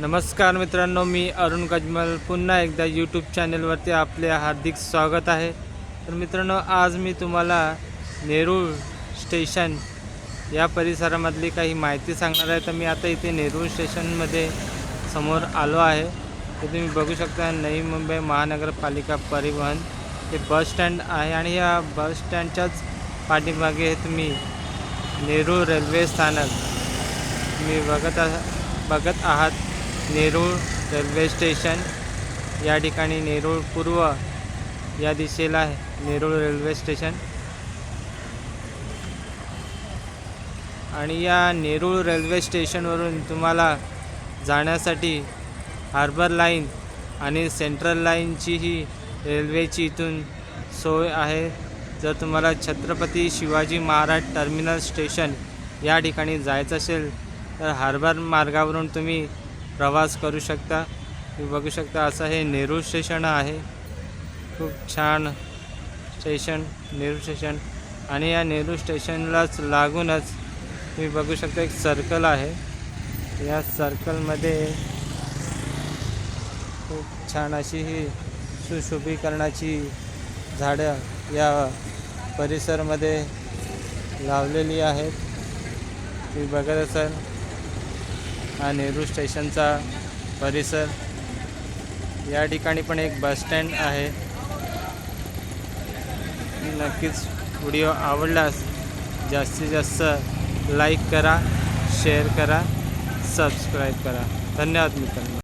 नमस्कार मित्रांनो मी अरुण गजमल. पुन्हा एकदा यूट्यूब चॅनलवरती आपले हार्दिक स्वागत आहे. तर मित्रांनो आज मी तुम्हाला नेरूळ स्टेशन या परिसरामधली काही माहिती सांगणार आहे. तर मी आता इथे नेरूळ स्टेशनमध्ये समोर आलो आहे. तर तुम्ही बघू शकता नवी मुंबई महानगरपालिका परिवहन हे बस स्टँड आहे आणि या बस स्टँडच्याच पाठीमागे हे तुम्ही नेरूळ रेल्वे स्थानक तुम्ही बघत आहात बघत आहात. नेरूळ रेल्वे स्टेशन या ठिकाणी नेरूळ पूर्व या दिशेला आहे. Nerul railway station. आणि या नेरूळ रेल्वे स्टेशनवरून तुम्हाला जाण्यासाठी हार्बर लाईन आणि सेंट्रल लाईनचीही रेल्वेची इथून सोय आहे. जर तुम्हाला छत्रपती शिवाजी महाराज टर्मिनल स्टेशन या ठिकाणी जायचं असेल तर हार्बर मार्गावरून तुम्ही प्रवास करू शकता. तुम्ही बघू शकता असं हे नेरूळ स्टेशन आहे. खूप छान स्टेशन नेरूळ स्टेशन. आणि या नेरूळ स्टेशनलाच लागूनच तुम्ही बघू शकता एक सर्कल आहे. या सर्कलमध्ये खूप छान अशी ही सुशोभीकरणाची झाडं या परिसरमध्ये लावलेली आहेत. तुम्ही बघत असाल. हा नेहरू स्टेशनचा परिसर. या ठिकाणी पण एक बस स्टँड आहे. नक्कीच व्हिडिओ आवडलास जास्तीत जास्त लाईक करा शेअर करा सबस्क्राईब करा. धन्यवाद मित्रांनो.